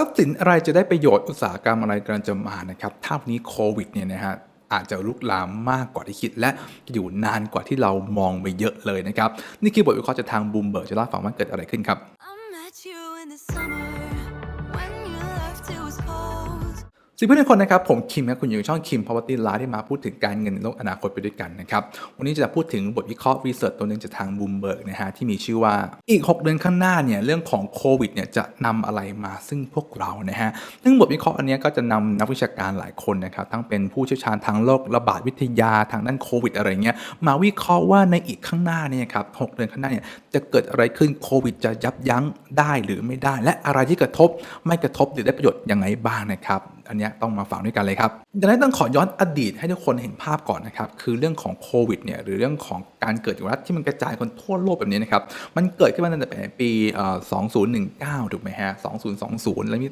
รัพย์สินอะไรจะได้ประโยชน์อุตสาหกรรมอะไรกำลังจะมานะครับถ้าวันนี้โควิดเนี่ยนะฮะอาจจะลุกลามมากกว่าที่คิด และอยู่นานกว่าที่เรามองไปเยอะเลยนะครับ นี่คือบทวิเคราะห์จากทางบูมเบิร์กจะเล่าฟังว่าเกิดอะไรขึ้นครับ สวัสดีเพื่อนทุกคนนะครับผมคิมนะคุณอยู่ในช่องคิม Property l i ที่มาพูดถึงการเงินในโลกอนาคตไปด้วยกันนะครับวันนี้จะพูดถึงบทวิเคราะห์รีเสิร์ชตัวหนึ่งจากทางบูมเบิร์กนะฮะที่มีชื่อว่าอีก 6 เดือนข้างหน้าเนี่ยเรื่องของโควิดเนี่ยจะนำอะไรมาซึ่งพวกเรานะฮะซึ่งบทวิเคราะห์อันนี้ก็จะนำนักวิชาการหลายคนนะครับทั้งเป็นผู้เชี่ยวชาญทางโรคระบาดวิทยาทางด้านโควิดอะไรเงี้ยมาวิเคราะห์ว่าในอีกข้างหน้าเนี่ยครับหกเดือนข้างหน้าเนี่ยจะเกิดอะไรขึ้นโควิด จะยับยั้งได้หรือไม่ได้ และอะไรที่กระทบไม่กระทบหรือได้ประโยชน์ยังไงบ้างนะครับ อันนี้ต้องมาฟังด้วยกันเลยครับดังนั้นต้องขอย้อนอดีตให้ทุกคนเห็นภาพก่อนนะครับ คือเรื่องของโควิดเนี่ยหรือเรื่องของการเกิดไวรัสที่มันกระจายคนทั่วโลกแบบนี้นะครับ มันเกิดขึ้นมาตั้งแต่ปีเอ่อ2019 ถูกไหมฮะ 2020 แล้วมี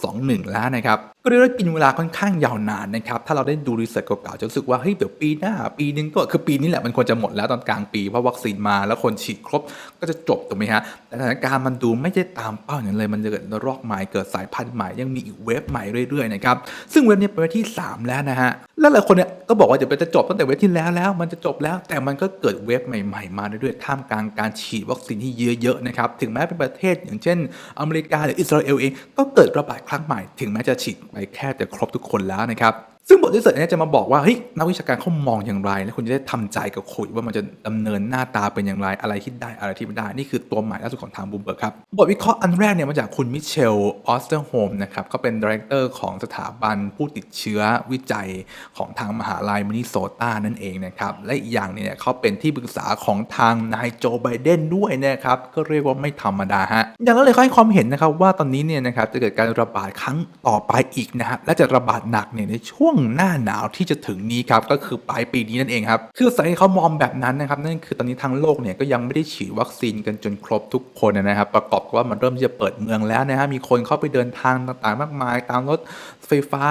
2021 แล้วนะครับ ก็เรียกว่ากินเวลาค่อนข้างยาวนานนะครับ ถ้าเราได้ดูรีเสิร์ชเก่าๆจะรู้สึกว่าเฮ้ยเดี๋ยวปีหน้า ปีนึงก็คือปีนี้แหละมันควรจะหมดแล้วตอนกลางปีเพราะวัคซีนมาแล้วคนฉีดครบก็จะจบถูกไหมฮะ แต่สถานการณ์มันดูไม่ได้ตามเป้าอย่างนั้นเลย มันจะเกิดระลอกใหม่เกิดสายพันธุ์ใหม่ยังมีอีกเวฟใหม่เรื่อยๆนะครับซึ่งเว็บนี้เป็นเวฟที่ 3 แล้วนะฮะและหลายคนเนี่ยก็บอกว่าเดี๋ยวมันจะจบตั้งแต่เวฟที่แล้วแล้ว มันจะจบแล้วแต่มันก็เกิดเว็บใหม่ๆ มาเรื่อยๆท่ามกลางการฉีดวัคซีนที่เยอะๆนะครับถึงแม้เป็นประเทศอย่างเช่น อเมริกาหรืออิสราเอลเองก็เกิดระบาดครั้งใหม่ ถึงแม้จะฉีดไปแค่จะครบทุกคนแล้วนะครับ ซึ่งบทที่เสร็จนี้จะมาบอกว่าเฮ้ยนักวิชาการเขามองอย่างไร และคุณจะได้ทำใจกับควิดว่ามันจะดำเนินหน้าตาเป็นอย่างไร อะไรที่ได้อะไรที่ไม่ได้ นี่คือตัวใหม่ล่าสุดของทางบูมเบิร์กครับ บทวิเคราะห์อันแรกเนี่ยมาจากคุณมิเชลออสเตอร์โฮมนะครับก็เป็นดีเรคเตอร์ของสถาบันผู้ติดเชื้อวิจัยของทางมหาลัยมินนิโซตานั่นเองนะครับและอีกอย่างเนี่ยเขาเป็นที่ปรึกษาของทางนายโจไบเดนด้วยนะครับก็เรียกว่าไม่ธรรมดาฮะอย่างนั้นเลยเขาให้ความเห็นนะครับว่าตอนนี้เนี่ยนะครับจะเกิดการระบาดครั้งต่อไปอีกนะฮะและจะระบาดหนักเนี่ยในช่วงหน้าหนาวที่จะถึงนี้ครับก็คือปลายปีนี้นั่นเองครับคือสาเหตุที่เขามองแบบนั้นนะครับนั่นคือตอนนี้ทั้งโลกเนี่ยก็ยังไม่ได้ฉีดวัคซีนกันจนครบทุกคนนะครับ ประกอบกับว่ามันเริ่มที่จะเปิดเมืองแล้วนะฮะมีคนเข้าไปเดินทางต่างๆ มากมาย ตามรถไฟฟ้า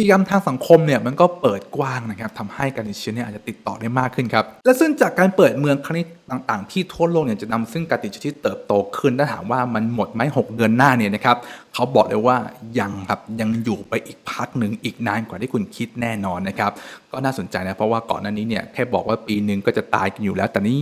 กิจกรรมทางสังคมเนี่ยมันก็เปิดกว้างนะครับทำให้การติดเชื้อเนี่ยอาจจะติดต่อได้มากขึ้นครับ และซึ่งจากการเปิดเมืองครั้งนี้ต่างๆ ที่ทั่วโลกเนี่ยจะนำซึ่งการติดเชื้อที่เติบโตขึ้นถ้าถามว่ามันหมดไหมหกเดือนหน้าเนี่ยนะครับเขาบอกเลยว่ายังครับยังอยู่ไปอีกพักหนึ่งอีกนานกว่าที่คุณคิดแน่นอนนะครับก็น่าสนใจนะเพราะว่าก่อนหน้านี้เนี่ยแค่บอกว่าปีหนึ่งก็จะตายกันอยู่แล้ว แต่นี้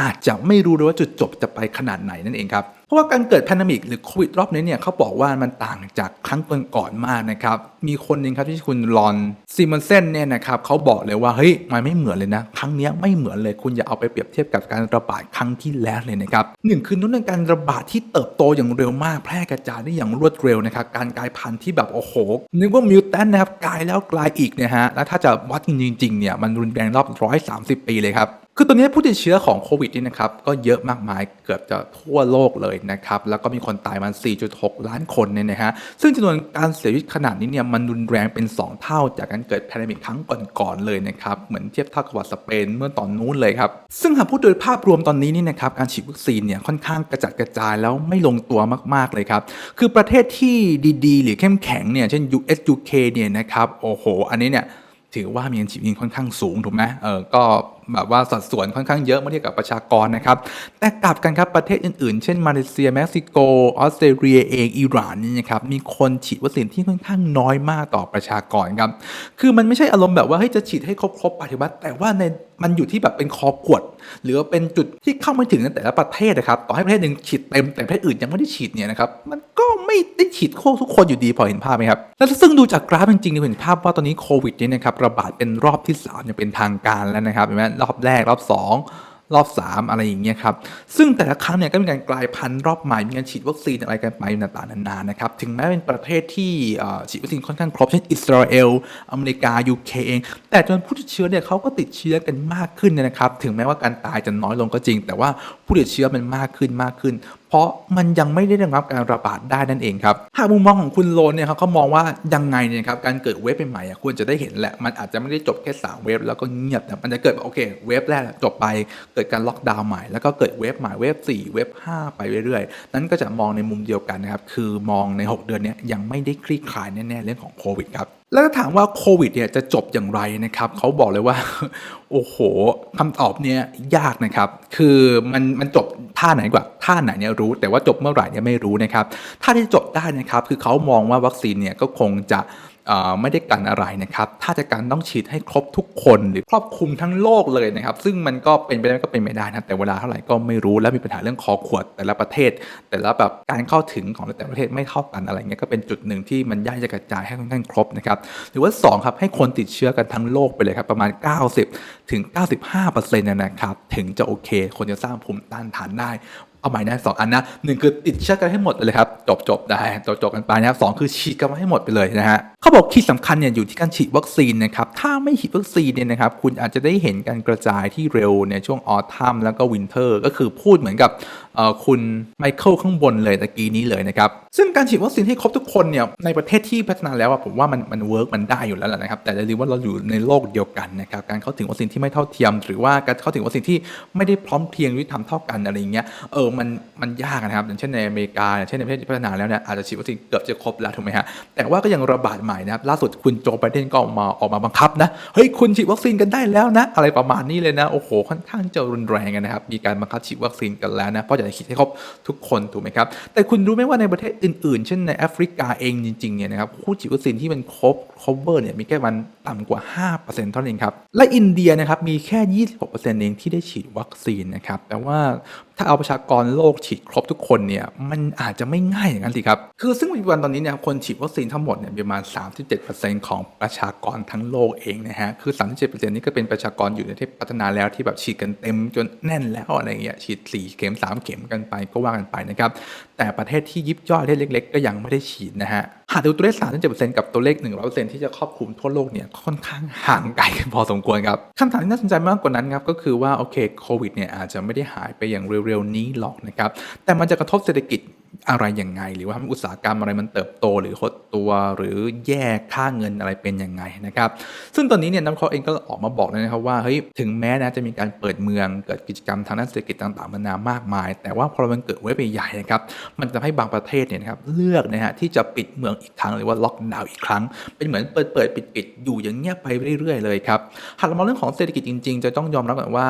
อาจจะไม่รู้เลยว่าจุดจบจะไปขนาดไหนนั่นเองครับ เพราะว่าการเกิดแพนดมิกหรือโควิดรอบนี้เนี่ยเขาบอกว่ามันต่างจากครั้งก่อนๆมากนะครับ มีคนหนึ่งครับที่คุณรอนซีมันเซนเนี่ยนะครับเขาบอกเลยว่าเฮ้ยมันไม่เหมือนเลยนะ ครั้งนี้ไม่เหมือนเลยคุณอย่าเอาไปเปรียบเทียบกับการระบาดครั้งที่แล้วเลยนะครับหนึ่งคือนุ่นเรื่องการระบาดที่เติบโตอย่างเร็วมากแพร่กระจายได้อย่างรวดเร็วนะครับการกลายพันธุ์ที่แบบโอ้โหนึกว่ามิวแทนนะครับกลายแล้วกลายอีกเนี่ยฮะแล้วถ้าจะวัดจริงๆเนี่ยมันรุนแรงรอบ 130 ปีเลยครับคือตอนนี้ผู้ติดเชื้อของโควิดนี่นะครับก็เยอะมากมายเกือบจะทั่วโลกเลยนะครับแล้วก็มีคนตายมัน 4.6 ล้านคนเนี่ยนะฮะซึ่งจำนวนการเสียชีวิตขนาดนี้เนี่ยมันรุนแรงเป็น 2 เท่าจากการเกิดแพนดมิกครั้งก่อนๆเลยนะครับเหมือนเทียบเท่ากับสเปนเมื่อตอนนู้นเลยครับซึ่งหากพูดโดยภาพรวมตอนนี้นี่นะครับการฉีดวัคซีนเนี่ยค่อนข้างกระจัดกระจายแล้วไม่ลงตัวมากๆเลยครับคือประเทศที่ดีๆ หรือเข้มแข็งเนี่ยเช่น US UK เนี่ยนะครับโอ้โห อันนี้เนี่ยถือว่ามีการฉีดวัคซีนค่อนข้างสูงถูกไหมเออก็ แบบว่าสัดส่วนค่อนข้างเยอะเมื่อเทียบกับประชากรนะครับ แต่กลับกันครับประเทศอื่นๆ เช่นมาเลเซียเม็กซิโกออสเตรเลียเองอิหร่านนี่นะครับมีคนฉีดวัคซีนที่ค่อนข้างน้อยมากต่อประชากรครับคือมันไม่ใช่อารมณ์แบบว่าเฮ้ยจะฉีดให้ครบๆปฏิบัติ แต่ว่าในมันอยู่ที่แบบเป็นคอขวด หรือว่าเป็นจุดที่เข้าไม่ถึงในแต่ละประเทศนะครับต่อให้ประเทศหนึ่งฉีดเต็มแต่ประเทศอื่นยังไม่ได้ฉีดเนี่ยนะครับมันก็ไม่ได้ฉีดโคทุกคนอยู่ดีพอเห็นภาพไหมครับแล้วซึ่งดูจากกราฟจริงๆเนี่ยเห็นภาพว่าตอนนี้โควิดเนี่ยนะครับระบาดเป็นรอบที่3อย่างเป็นทางการแล้วนะครับเห็นไหมรอบแรกรอบ 2 รอบ 3 อะไรอย่างเงี้ยครับ ซึ่งแต่ละครั้งเนี่ยก็มีการกลายพันธุ์รอบใหม่มีการฉีดวัคซีนอะไรกันไปต่างๆนานานะครับถึงแม้เป็นประเทศที่ฉีดวัคซีนค่อนข้างครบเช่นอิสราเอลอเมริกายูเคเองแต่จำนวนผู้ติดเชื้อเนี่ยเขาก็ติดเชื้อกันมากขึ้นนะครับ ถึงแม้ว่าการตายจะน้อยลงก็จริง แต่ว่าผู้ติดเชื้อมันมากขึ้นมากขึ้น ราะมันยังไม่ได้ระงับการระบาดได้นั่นเองครับ หากมุมมองของคุณโลนเนี่ยเขาก็มองว่ายังไงเนี่ยครับการเกิดเวฟใหม่ๆควรจะได้เห็นแหละ มันอาจจะไม่ได้จบแค่3เวฟแล้วก็เงียบนะมันจะเกิดแบบโอเคเวฟแรกจบไปเกิดการล็อกดาวน์ใหม่แล้วก็เกิดเวฟใหม่เวฟ4เวฟ5ไปเรื่อยๆ นั้นก็จะมองในมุมเดียวกันนะครับคือมองใน 6 เดือนนี้ยังไม่ได้คลี่คลายแน่ๆเรื่องของโควิดครับแล้วถ้าถามว่าโควิดเนี่ยจะจบอย่างไรนะครับเขาบอกเลยว่า โอ้โหคำตอบเนี่ยยากนะครับ คือมันมันจบท่าไหนกว่าท่าไหนเนี่ยรู้ แต่ว่าจบเมื่อไหร่เนี่ยไม่รู้นะครับท่าที่จบได้นะครับ คือเขามองว่าวัคซีนเนี่ยก็คงจะ ไม่ได้กันอะไรนะครับ ถ้าจะกันต้องฉีดให้ครบทุกคนหรือครอบคลุมทั้งโลกเลยนะครับ ซึ่งมันก็เป็นไปได้ก็เป็นไม่ได้นะแต่เวลาเท่าไหร่ก็ไม่รู้และมีปัญหาเรื่องคอขวดแต่ละประเทศ แต่ละแบบการเข้าถึงของแต่ละประเทศไม่เท่ากันอะไรเงี้ยก็เป็นจุดหนึ่งที่มันยากจะกระจายให้ค่อนข้างครบนะครับหรือว่าสองครับให้คนติดเชื้อกันทั้งโลกไปเลยครับประมาณ 90 ถึง 95%นะนะครับถึงจะโอเค คนจะสร้างภูมิต้านทานได้เอาใหม่นะสองอันนะหนึ่งคือติดเชื้อกันให้หมดเลยครับ จบจบได้จบจบกันไปนะครับสองคือฉีดกันให้หมดไปเลยนะฮะ เขาบอกที่สำคัญเนี่ยอยู่ที่การฉีดวัคซีนนะครับถ้าไม่ฉีดวัคซีนเนี่ยนะครับคุณอาจจะได้เห็นการกระจายที่เร็วในช่วงออทัมแล้วก็วินเทอร์ก็คือพูดเหมือนกับเอ่อคุณไมเคิลข้างบนเลยตะกี้นี้เลยนะครับซึ่งการฉีดวัคซีนให้ครบทุกคนเนี่ยในประเทศที่พัฒนาแล้วอะผมว่ามันมันเวิร์กมันได้อยู่แล้วแหละนะครับแต่อย่าลืมว่าเราอยู่ในโลกเดียวกันนะครับการเข้าถึงวัคซีนที่ไม่เท่าเทียม หรือว่าการเข้าถึงวัคซีนที่ไม่ได้พร้อมเพียงยุติธรรมเท่ากันอะไรอย่างเงี้ยเออมันมันยากนะครับอย่างเช่นในอเมริกาเช่นในประเทศที่พัฒนาแล้วเนี่ยอาจจะฉีดวัคซีนเกือบจะครบแล้วถูกไหมฮะแต่ว่าก็ยังระบาดใหม่นะครับล่าสุดคุณโจไบเดนก็ออกมาออกมาบังคับนะเฮ้ยคุณฉีดวัคซีนกันได้แล้วนะ อะไรประมาณนี้เลยนะโอ้โหค่อนข้างจะรุนแรงนะครับมีการบังคับฉีดวัคซีนกันแล้วนะเพราะอยากจะฉีดให้ครบทุกคนถูกไหมครับแต่คุณรู้ไหมว่าในประเทศอื่นๆ เช่นในแอฟริกาเองจริงๆเนี่ยนะครับผู้ฉีดวัคซีนที่มันครบ cover เนี่ยมีแค่วันต่ำกว่า 5%เท่านั้นเองครับและอินเดียนะครับมีแค่ 26%เองที่ได้ฉีดวัคซีนนะครับแต่ว่าถ้าเอาประชากรโลกฉีดครบทุกคนเนี่ยมันอาจจะไม่ง่ายอย่างนั้นสิครับคือซึ่งปัจจุบันตอนนี้เนี่ยคนฉีดวัคซีนทั้งหมดเนี่ยประมาณ37%ของประชากรทั้งโลกเองนะฮะ คือ 37%นี่ก็เป็นประชากรอยู่ในประเทศพัฒนาแล้วที่แบบฉีดกันเต็มจนแน่นแล้วอะไรเงี้ยฉีด 4 เข็ม 3 เข็มกันไปก็ว่ากันไปนะครับ แต่ประเทศที่ยิบย่อยประเทศเล็ก ๆ ก็ยังไม่ได้ฉีดนะฮะ หากดูตัวเลข 37%กับตัวเลข 100%ที่จะครอบคลุมทั่วโลกเนี่ยค่อนข้างห่างไกลกันพอสมควรครับคำถามที่น่าสนใจมากกว่านั้นครับก็คือว่าโอเคโควิดเนี่ยอาจจะไม่ได้หายไปอย่างเร็วๆนี้หรอกนะครับแต่มันจะกระทบเศรษฐกิจ อะไรยังไง หรือว่าอุตสาหกรรมอะไรมันเติบโตหรือหดตัวหรือแย่ค่าเงินอะไรเป็นยังไงนะครับ ซึ่งตอนนี้เนี่ยนักวิเคราะห์เองก็ออกมาบอกนะครับว่าเฮ้ยถึงแม้นะจะมีการเปิดเมืองเกิดกิจกรรมทางด้านเศรษฐกิจต่างๆนานามากมาย แต่ว่าพอมันเกิดเว็บใหญ่นะครับมันจะให้บางประเทศเนี่ยนะครับเลือกนะฮะที่จะปิดเมืองอีกครั้งหรือว่าล็อกดาวน์อีกครั้ง เป็นเหมือนเปิดเปิดปิดปิดอยู่อย่างเงี้ยไปเรื่อยๆเลยครับหากเรามองเรื่องของเศรษฐกิจจริง ๆ จะต้องยอมรับก่อนว่า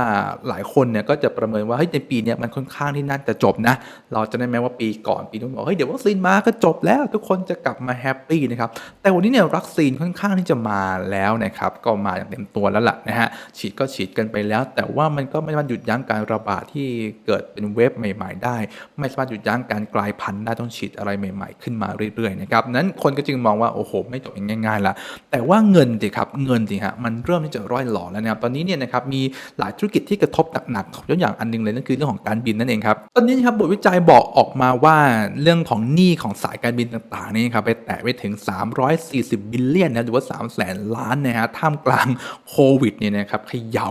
หลายคนเนี่ยก็จะประเมินว่าเฮ้ยในปีเนี้ยมันค่อนข้างที่น่าจะจบนะเราจะได้แม้ว่าปีก่อนปีนู้นบอกเฮ้ยเดี๋ยววัคซีนมาก็จบแล้ว ทุกคนจะกลับมาแฮปปี้นะครับแต่วันนี้เนี่ยวัคซีนค่อนข้างที่จะมาแล้วนะครับก็มาอย่างเต็มตัวแล้วล่ะนะฮะฉีดก็ฉีดกันไปแล้ว แต่ว่ามันก็ไม่สามารถหยุดยั้งการระบาดที่เกิดเป็นเวฟใหม่ ๆ ได้ ไม่สามารถหยุดยั้งการกลายพันธุ์ได้ต้องฉีดอะไรใหม่ ๆ ขึ้นมาเรื่อยๆนะครับนั้นคนก็จึงมองว่าโอ้โหไม่จบง่ายๆละแต่ว่าเงินสิครับเงินสิฮะมันเริ่มที่จะร่อยหล่อแล้วนะครับตอนนี้เนี่ยนะครับมีหลายธุรกิจที่กระทบหนักๆยกอย่างอันหนึงเลยนั่นคือเรื่องของการบินนั่นเองครับตอนนี้ครับบทวิจัยบอกออกมาว่าเรื่องของหนี้ของสายการบินต่างๆนี่ครับไปแตะไปถึง 340 บิลเลียนนะหรือว่า3แสนล้านนะฮะท่ามกลางโควิดเนี่ยนะครับเขย่า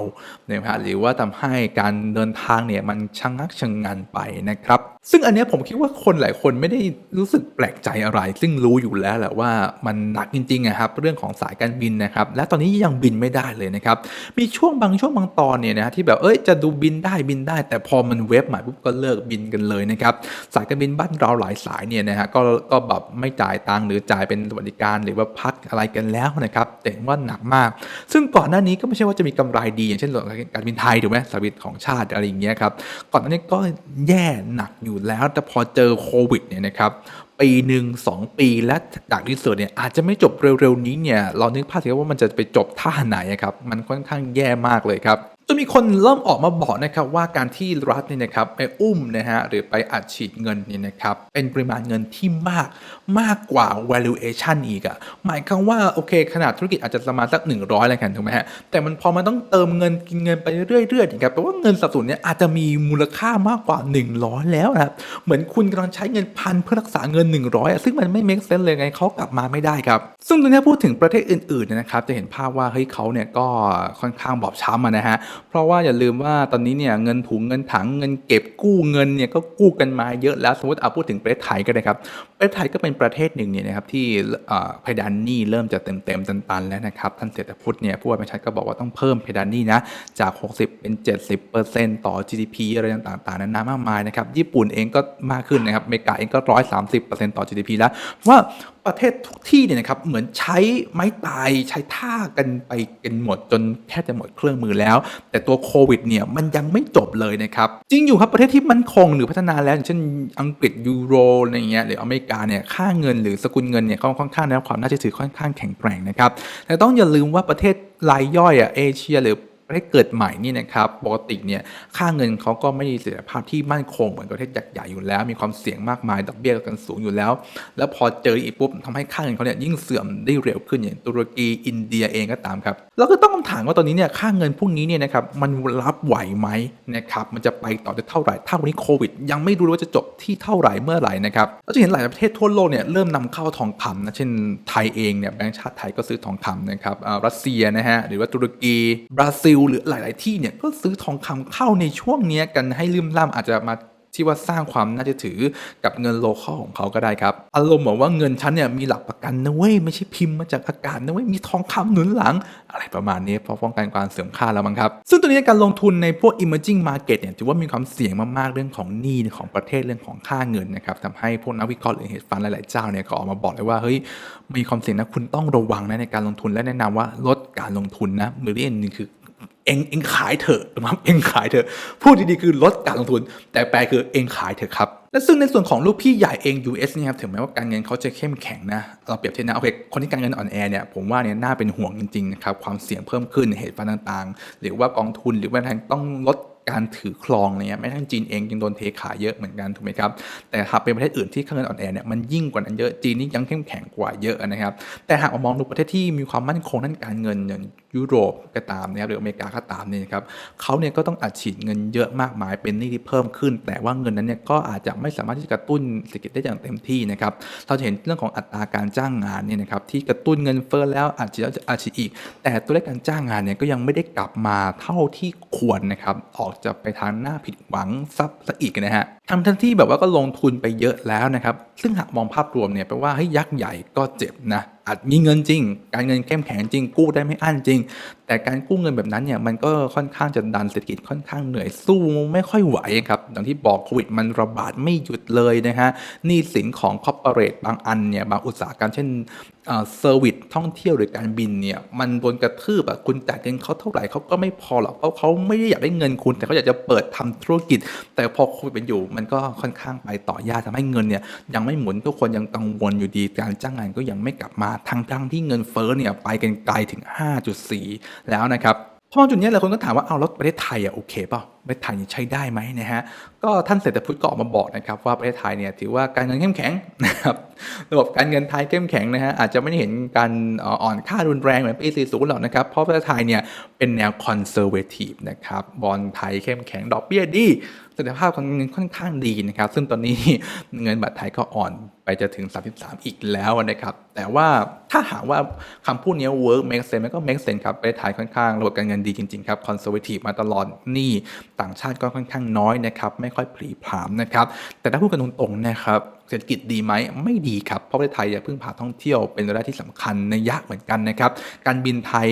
นะฮะหรือว่าทำให้การเดินทางเนี่ยมันชะงักชะงงันไปนะครับ ซึ่งอันนี้ผมคิดว่าคนหลายคนไม่ได้รู้สึกแปลกใจอะไร ซึ่งรู้อยู่แล้วแหละว่ามันหนักจริงๆอะครับเรื่องของสายการบินนะครับและตอนนี้ยังบินไม่ได้เลยนะครับมีช่วงบางช่วงบางตอนเนี่ยนะที่แบบเอ้ยจะดูบินได้บินได้ แต่พอมันเว็บใหม่ปุ๊บก็เลิกบินกันเลยนะครับสายการบินบ้านเราหลายสายเนี่ยนะฮะก็ก็แบบไม่จ่ายตังค์หรือจ่ายเป็นสวัสดิการหรือว่าพักอะไรกันแล้วนะครับแต่ว่าหนักมาก ซึ่งก่อนหน้านี้ก็ไม่ใช่ว่าจะมีกำไรดีอย่างเช่นการบินไทยถูกไหมสายบินของชาติอะไรอย่างเงี้ยครับก่อนหน้านี้ก็แย่หนักอยู่แล้ว แต่พอเจอโควิดเนี่ยนะครับปีหนึ่งสองปีและจากรีเสิร์ชเนี่ยอาจจะไม่จบเร็วๆนี้เนี่ยเรานึกภาพถึงว่ามันจะไปจบท่าไหนอะครับมันค่อนข้างแย่มากเลยครับ มีคนเริ่มออกมาบอกนะครับว่าการที่รัฐเนี่ยนะครับไปอุ้มนะฮะหรือไปอัดฉีดเงินเนี่ยนะครับเป็นปริมาณเงินที่มากมากกว่า valuation อีกอะหมายความว่าโอเคขนาดธุรกิจอาจจะประมาณสัก 100อะไรกันถูกไหมฮะแต่มันพอมันต้องเติมเงินกินเงินไปเรื่อยๆนะครับแปลว่าเงินสัดส่วนเนี่ยอาจจะมีมูลค่ามากกว่า 100 แล้วนะครับเหมือนคุณกำลังใช้เงินพันเพื่อรักษาเงิน 100อะซึ่งมันไม่ make sense เลยไงเขากลับมาไม่ได้ครับ ซึ่งตรงนี้พูดถึงประเทศอื่นๆนะครับจะเห็นภาพว่าเฮ้ยเขาเนี่ยก็ค่อนข้างบอบช้ำนะฮะ ราะว่าอย่าลืมว่าตอนนี้เนี่ยเงินถุงเงินถังเงินเก็บกู้เงินเนี่ยก็กู้กันมาเยอะแล้วสมมติเอาพูดถึงประเทศไทยก็ได้ครับประเทศไทยก็เป็นประเทศหนึ่งเนี่ยนะครับที่เพดานหนี้เริ่มจะเต็มเต็มตันๆแล้วนะครับท่านเศรษฐพุทธเนี่ยผู้ว่าประชาก็บอกว่าต้องเพิ่มเพดานหนี้นะจาก 60 เป็น 70%ต่อ GDP อะไรต่างๆนานามากมายนะครับญี่ปุ่นเองก็มากขึ้นนะครับอเมริกาเองก็ 130%ต่อ GDP แล้วว่า ประเทศทุกที่เนี่ยนะครับเหมือนใช้ไม้ตายใช้ท่ากันไปกันหมดจนแทบจะหมดเครื่องมือแล้ว แต่ตัวโควิดเนี่ยมันยังไม่จบเลยนะครับจริงอยู่ครับประเทศที่มันคงหรือพัฒนาแล้วอย่างเช่นอังกฤษยูโรอะไรเงี้ยหรืออเมริกาเนี่ยค่าเงินหรือสกุลเงินเนี่ยเขาค่อนข้างได้รับความน่าเชื่อถือค่อนข้างแข็งแกร่งนะครับแต่ต้องอย่าลืมว่าประเทศรายย่อยอะเอเชียหรือ ประเทศเกิดใหม่นี่นะครับปกติเนี่ยค่าเงินเขาก็ไม่มีเสถียรภาพที่มั่นคงเหมือนประเทศยักษ์ใหญ่อยู่แล้ว มีความเสี่ยงมากมายดอกเบี้ยกันสูงอยู่แล้ว แล้วพอเจออีกปุ๊บทำให้ค่าเงินเขาเนี่ยยิ่งเสื่อมได้เร็วขึ้นอย่างตุรกีอินเดียเองก็ตามครับแล้วก็ต้องคำถามว่าตอนนี้เนี่ยค่าเงินพวกนี้เนี่ยนะครับมันรับไหวไหมนะครับมันจะไปต่อจะเท่าไหร่ถ้าวันนี้โควิด ยังไม่รู้ว่าจะจบที่เท่าไหร่เมื่อไหร่นะครับเราจะเห็นหลายประเทศทั่วโลกเนี่ยเริ่มนำเข้าทองคำนะเช่นไทยเองเนี่ยแบงก์ชาติไทยก็ซื้อทองคำนะครับอ่ารัสเซียนะฮะหรือว่าตุรกีบราซิลหรือหลาย ๆ ที่เนี่ยก็ซื้อทองคำเข้าในช่วงนี้กันให้ลืมล่ำอาจจะมาที่ว่าสร้างความน่าจะถือกับเงินโลคอลของเขาก็ได้ครับ อารมณ์เหมือนว่าเงินฉันเนี่ยมีหลักประกันนะเว้ยไม่ใช่พิมพ์มาจากอากาศนะเว้ยมีทองคำหนุนหลัง อะไรประมาณนี้เพราะป้องกันการเสื่อมค่าแล้วมั้งครับ ซึ่งตัวนี้การลงทุนในพวก emerging market เนี่ยถือว่ามีความเสี่ยงมาก ๆ เรื่องของหนี้ของประเทศเรื่องของค่าเงินนะครับทำให้พวกนักวิเคราะห์หรือเฮดฟันหลาย ๆ เจ้าเนี่ยก็ออกมาบอกเลยว่าเฮ้ยมีความเสี่ยงนะคุณต้องระวังนะในการลงทุนและแนะนำว่าลดการลงทุนนะมือเล่นนึ่งคือ เองเองขายเถอะนะครับเองขายเถอะพูดดีๆคือลดการลงทุน แต่แปลคือเองขายเถอะครับและซึ่งในส่วนของลูกพี่ใหญ่เอง US เนี่ยครับถึงแม้ว่าการเงินเขาจะเข้มแข็งนะเราเปรียบเทียบนะโอเคคนที่การเงินอ่อนแอเนี่ยผมว่าเนี่ยน่าเป็นห่วงจริงๆนะครับความเสี่ยงเพิ่มขึ้นเหตุการณ์ต่างๆ หรือว่ากองทุนหรือว่าทางต้องลด การถือครองอะไรเงี้ยแม้ทั่งจีนเองยังโดนเทขายเยอะเหมือนกันถูกไหมครับแต่หากเป็นประเทศอื่นที่ค่าเงินอ่อนแอเนี่ยมันยิ่งกว่านั้นเยอะจีนนี่ยังเข้มแข็งกว่าเยอะนะครับ แต่หากมองดูประเทศที่มีความมั่นคงด้านการเงินอย่างยุโรปก็ตามนะครับหรืออเมริกาก็ตามเนี่ยครับเขาเนี่ยก็ต้องอัดฉีดเงินเยอะมากมายเป็นหนี้ที่เพิ่มขึ้น แต่ว่าเงินนั้นเนี่ยก็อาจจะไม่สามารถที่จะกระตุ้นเศรษฐกิจได้อย่างเต็มที่นะครับเราจะเห็นเรื่องของอัตราการจ้างงานเนี่ยนะครับที่กระตุ้นเงินเฟ้อแล้วอาจจะอาจจะอีก แต่ตัวเลขการจ้างงานเนี่ยก็ยังไม่ได้กลับมาเท่าที่ควรนะครับออกจะไปทางหน้าผิดหวังซับซะอีกนะฮะทำทันที่แบบว่าก็ลงทุนไปเยอะแล้วนะครับ ซึ่งหากมองภาพรวมเนี่ยแปลว่าเฮ้ยยักษ์ใหญ่ก็เจ็บนะ อาจมีเงินจริง การเงินเข้มแข็งจริงกู้ได้ไม่อั้นจริง แต่การกู้เงินแบบนั้นเนี่ยมันก็ค่อนข้างจะดันเศรษฐกิจค่อนข้างเหนื่อยสู้ไม่ค่อยไหวครับอย่างที่บอกโควิดมันระบาดไม่หยุดเลยนะฮะหนี้สินของคอร์ปอเรทบางอันเนี่ยบางอุตสาหกรรมเช่นเซอร์วิสท่องเที่ยวหรือการบินเนี่ยมันโดนกระทืบอะคุณจ่ายเงินเขาเท่าไหร่เขาก็ไม่พอหรอกเพราะเขาไม่ได้อยากได้เงินคุณ แต่เขาอยากจะเปิดทำธุรกิจ แต่พอโควิดเป็นอยู่ มันก็ค่อนข้างไปต่อยากทำให้เงินเนี่ยยังไม่หมุนทุกคนยังกังวลอยู่ดีการจ้างงานก็ยังไม่กลับมาทั้งทั้งที่เงินเฟ้อเนี่ยไปกันไกลถึง 5.4 แล้วนะครับพอมาจุดนี้หลายคนก็ถามว่าเอาแล้วประเทศไทยอะโอเคเปล่าประเทศไทยใช้ได้ไหมนะฮะก็ท่านเศรษฐพุทธก็ออกมาบอกนะครับว่าประเทศไทยเนี่ยถือว่าการเงินเข้มแข็งนะครับระบบการเงินไทยเข้มแข็งนะฮะอาจจะไม่ได้เห็นการอ่อนค่ารุนแรงเหมือนปี 40 หรอกนะครับ เพราะประเทศไทยเนี่ยเป็นแนวคอนเซอร์เวทีฟนะครับบอลไทยเข้มแข็งดอกเบี้ยดีสถียรภาพของเงินค่อนข้างดีนะครับ ซึ่งตอนนี้เงินบาทไทยก็อ่อนไปจะถึง 33 อีกแล้วนะครับ แต่ว่าถ้าหากว่าคำพูดนี้ work make sense มันก็ make sense ครับประเทศไทยค่อนข้างระบบการเงินดีจริง ๆ ครับ conservative มาตลอดหนี่ต่างชาติก็ค่อนข้างน้อยนะครับ ไม่ค่อยผลีผลามนะครับ แต่ถ้าพูดกันตรงๆนะครับ เศรษฐกิจดีไหมไม่ดีครับ เพราะประเทศไทยเพิ่งผ่าท่องเที่ยวเป็นรายได้ที่สำคัญในยะเหมือนกันนะครับ การบินไทย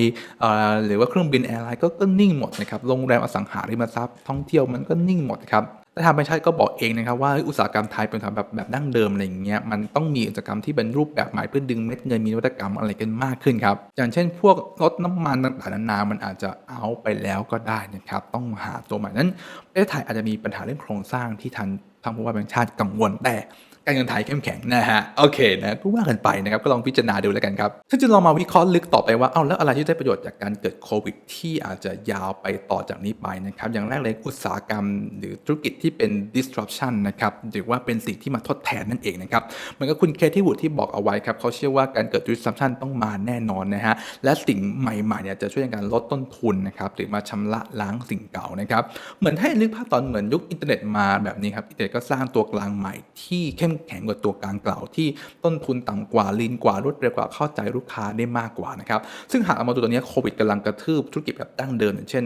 หรือว่าเครื่องบินแอร์ไลน์ก็ก็นิ่งหมดนะครับโรงแรมอสังหาริมทรัพย์ท่องเที่ยวมันก็นิ่งหมดครับแต่ทางประชาติก็บอกเองนะครับว่าอุตสาหกรรมไทยเป็นอุตสาหกรรมแบบแบบดั้งเดิมอะไรอย่างเงี้ยมันต้องมีกิจกรรมที่เป็นรูปแบบใหม่เพื่อดึงเม็ดเงินมีนวัตกรรมอะไรกันมากขึ้นครับอย่างเช่น พวกรถน้ำมันต่างๆนานามันอาจจะเอาไปแล้วก็ได้นะครับต้องหาตัวใหม่นั้นประเทศไทยอาจจะมีปัญหาเรื่องโครงสร้างที่ทันทางผู้ว่าแบงค์ชาติกังวลแต่ การเงินไทยเข้มแข็งนะฮะโอเคนะก็ว่ากันไปนะครับก็ลองพิจารณาดูแล้วกันครับซึ่งจะลองมาวิเคราะห์ลึกต่อไปว่า เอ้าแล้วอะไรที่ได้ประโยชน์จากการเกิดโควิด ที่อาจจะยาวไปต่อจากนี้ไปนะครับอย่างแรกเลยอุตสาหกรรม หรือธุรกิจที่เป็น disruption นะครับหรือว่าเป็นสิ่งที่มาทดแทนนั่นเองนะครับเหมือนกับคุณเคที่วูดที่บอกเอาไว้ครับเขาเชื่อว่าการเกิด disruption ต้องมาแน่นอนนะฮะและสิ่งใหม่ๆเนี่ยจะช่วยในการลดต้นทุนนะครับหรือมาชำระล้างสิ่งเก่านะครับเหมือนให้นึกภาพตอนเหมือนยุคอินเทอร์เน็ตมาแบบนี้ครับอินเทอร์เน็ตก็สร้างตัวกลางใหม่ที่เข้มมแข็งกว่าตัวกลางเก่าที่ต้นทุนต่ำกว่าลีนกว่ารวดเร็วกว่าเข้าใจลูกค้าได้มากกว่านะครับซึ่งหากเอามาดูตัวนี้โควิดกำลังกระทืบธุรกิจแบบดั้งเดิมอย่างเช่น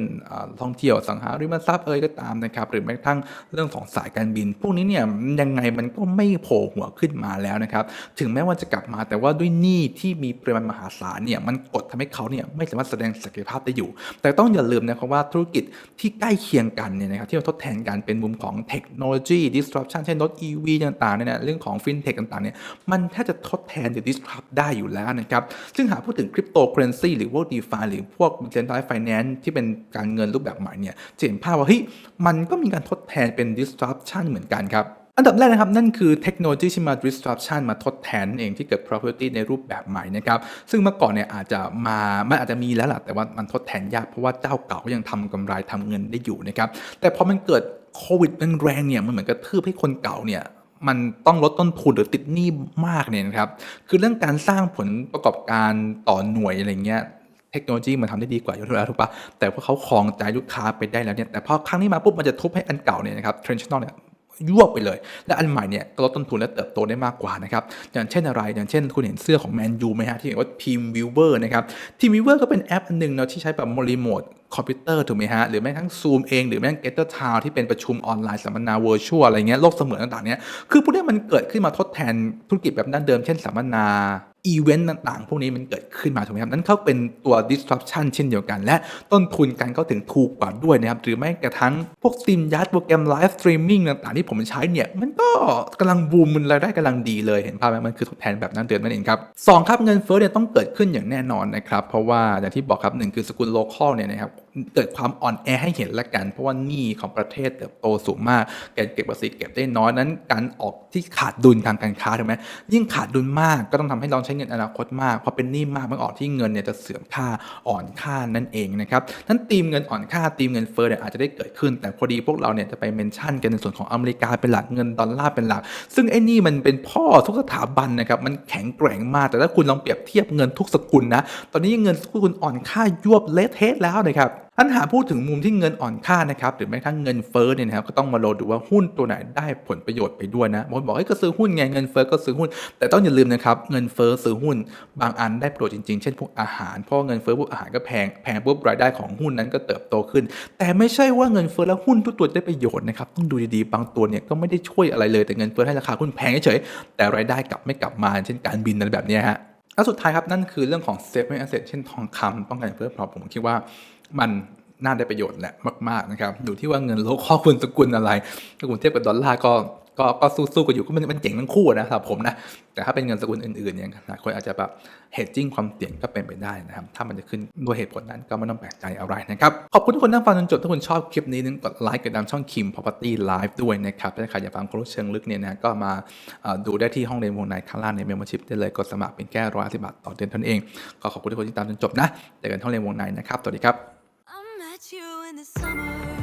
ท่องเที่ยวสังหาริมทรัพย์เอ่ยก็ตามนะครับหรือแม้กระทั่งเรื่องของสายการบิน พวกนี้เนี่ยยังไงมันก็ไม่โผล่หัวขึ้นมาแล้วนะครับถึงแม้ว่าจะกลับมาแต่ว่าด้วยหนี้ที่มีปริมาณมหาศาลเนี่ยมันกดทำให้เขาเนี่ยไม่สามารถแสดงศักยภาพได้อยู่ แต่ต้องอย่าลืมนะครับว่าธุรกิจที่ใกล้เคียงกันเนี่ยนะครับที่มาทดแทนกันเป็นมุมของเทคโนโลยี disruption เช่นรถ EV ต่างๆเนี่ยนะเรื่องของ fintech ต่างๆเนี่ยมันแทบจะทดแทนหรือ disrupt ได้อยู่แล้วนะครับ ซึ่งหากพูดถึงคริปโตเคอเรนซีหรือพวก DeFi หรือพวก decentralized finance ที่เป็นการเงินรูปแบบใหม่เนี่ยจะเห็นภาพว่าเฮ้ยมันก็มีการทดแทนเป็น disruption เหมือนกันครับอันดับแรกนะครับ นั่นคือเทคโนโลยีที่มา disruption มาทดแทนเองที่เกิด property ในรูปแบบใหม่นะครับ ซึ่งเมื่อก่อนเนี่ยอาจจะมา มันอาจจะมีแล้วล่ะ แต่ว่ามันทดแทนยากเพราะว่าเจ้าเก่าก็ยังทำกำไรทำเงินได้อยู่นะครับ แต่พอมันเกิดโควิดแรงๆเนี่ยมันเหมือนกระทืบให้คนเก่าเนี่ย มันต้องลดต้นทุนหรือติดหนี้มากเนี่ยนะครับ คือเรื่องการสร้างผลประกอบการต่อหน่วยอะไรเงี้ยเทคโนโลยีมันทำได้ดีกว่าอยู่แล้วถูกปะแต่พวกเขาคลองใจลูกค้าไปได้แล้วเนี่ยแต่พอครั้งนี้มาปุ๊บมันจะทุบให้อันเก่าเนี่ยนะครับ traditional เนี่ย ยวบไปเลย และอันใหม่เนี่ยก็ลดต้นทุนและเติบโตได้มากกว่านะครับอย่างเช่นอะไร อย่างเช่นคุณเห็นเสื้อของแมนยูไหมฮะที่เห็นว่าทีมวิวเวอร์นะครับทีมวิวเวอร์ก็เป็นแอปอันหนึ่งเนาะที่ใช้แบบรีโมทคอมพิวเตอร์ถูกไหมฮะ หรือแม้กระทั่งซูมเอง หรือแม้กระทั่งเกตเตอร์ทาวที่เป็นประชุมออนไลน์สัมมนาเวอร์ชวลอะไรเงี้ยโลกเสมือนต่างๆเนี่ยคือพวกนี้มันเกิดขึ้นมาทดแทนธุรกิจแบบดั้งเดิมเช่นสัมมนา อีเวนต์ต่างๆ พวกนี้มันเกิดขึ้นมาถูกไหมครับ นั่นเขาเป็นตัว disruption เช่นเดียวกัน และต้นทุนการเข้าถึงถูกกว่าด้วยนะครับ หรือไม่กระทั่งพวกสตรีมยัดโปรแกรมไลฟ์สตรีมมิ่งต่างๆ ที่ผมใช้เนี่ย มันก็กำลังบูมมันรายได้กำลังดีเลย เห็นภาพไหมมันคือทดแทนแบบนั้นเดิมนั่นเองครับสองครับเงินเฟ้อเนี่ยต้องเกิดขึ้นอย่างแน่นอนนะครับ เพราะว่าอย่างที่บอกครับหนึ่งคือสกุลโลคอลเนี่ยนะครับ เกิดความอ่อนแอให้เห็นละกัน เพราะว่าหนี้ของประเทศเติบโตสูงมากการเก็บภาษีเก็บได้น้อยนั้น การออกที่ขาดดุลทางการค้าถูกไหมยิ่งขาดดุลมากก็ต้องทำให้เราใช้เงินอนาคตมากพอเป็นหนี้มากมันออกที่เงินเนี่ยจะเสื่อมค่าอ่อนค่านั่นเองนะครับนั้นตีมเงินอ่อนค่าตีมเงินเฟ้อเนี่ยอาจจะได้เกิดขึ้น แต่พอดีพวกเราเนี่ยจะไปเมนชั่นกันในส่วนของอเมริกาเป็นหลักเงินดอลลาร์เป็นหลัก ซึ่งไอ้นี่มันเป็นพ่อทุกสถาบันนะครับมันแข็งแกร่งมากแต่ถ้าคุณลองเปรียบเทียบเงินทุกสกุลนะตอนนี้เงินสกุลอ่อนค่ายวบเละเทะแล้วนะครับ อันหาพูดถึงมุมที่เงินอ่อนค่านะครับหรือแม้กระทั่งเงินเฟ้อเนี่ยนะครับก็ต้องมาโลดูว่าหุ้นตัวไหนได้ผลประโยชน์ไปด้วยนะบางคนบอกเอ้ยก็ซื้อหุ้นไงเงินเฟ้อก็ซื้อหุ้น แต่ต้องอย่าลืมนะครับเงินเฟ้อซื้อหุ้น บางอันได้ประโยชน์จริงๆ เช่นพวกอาหารเพราะเงินเฟ้อพวกอาหารก็แพงแพงปุ๊บรายได้ของหุ้นนั้นก็เติบโตขึ้น แต่ไม่ใช่ว่าเงินเฟ้อแล้วหุ้นทุกตัวได้ประโยชน์นะครับต้องดูดีๆบางตัวเนี่ยก็ไม่ได้ช่วยอะไรเลยแต่เงินเฟ้อให้ราคาหุ้นแพงเฉยๆแต่รายได้กลับไม่กลับมาเช่นการบินอะไรแบบนี้ฮะแล้วสุดท้ายครับนั่นคือเรื่องของ saving asset เช่นทองคำป้องกันเพื่อพอผมคิดว่า มันน่าได้ประโยชน์แหละมากๆนะครับอยู่ที่ว่าเงินโลคอคุณสกุลอะไรถ้าคุณเทียบกับดอลลาร์ก็ก็ก็สู้ๆกันอยู่ก็มันมันเจ๋งทั้งคู่นะสำหรับผมนะแต่ถ้าเป็นเงินสกุลอื่นๆเนี่ยหลายคนอาจจะแบบ hedging ความเสี่ยงก็เป็นไปได้นะครับ ถ้ามันจะขึ้นด้วยเหตุผลนั้นก็ไม่ต้องแปลกใจอะไรนะครับ ขอบคุณทุกคนที่ฟังจนจบถ้าคุณชอบคลิปนี้นึงกดไลค์กดติดตามช่อง Kim Property Live ด้วยนะครับถ้าใครอยากฟังความรู้เชิงลึกเนี่ยนะก็มาดูได้ที่ห้องเรียนวงในข้างล่างใน membership ได้เลยกดสมัครเป็นแค่ร้อยสิบาทต่อเดือนเท่านั้นเองก็ขอบคุณทุกคนที่ตามจนจบนะเจอกันห้องเรียนวงในนะครับสวัสดีครับ summer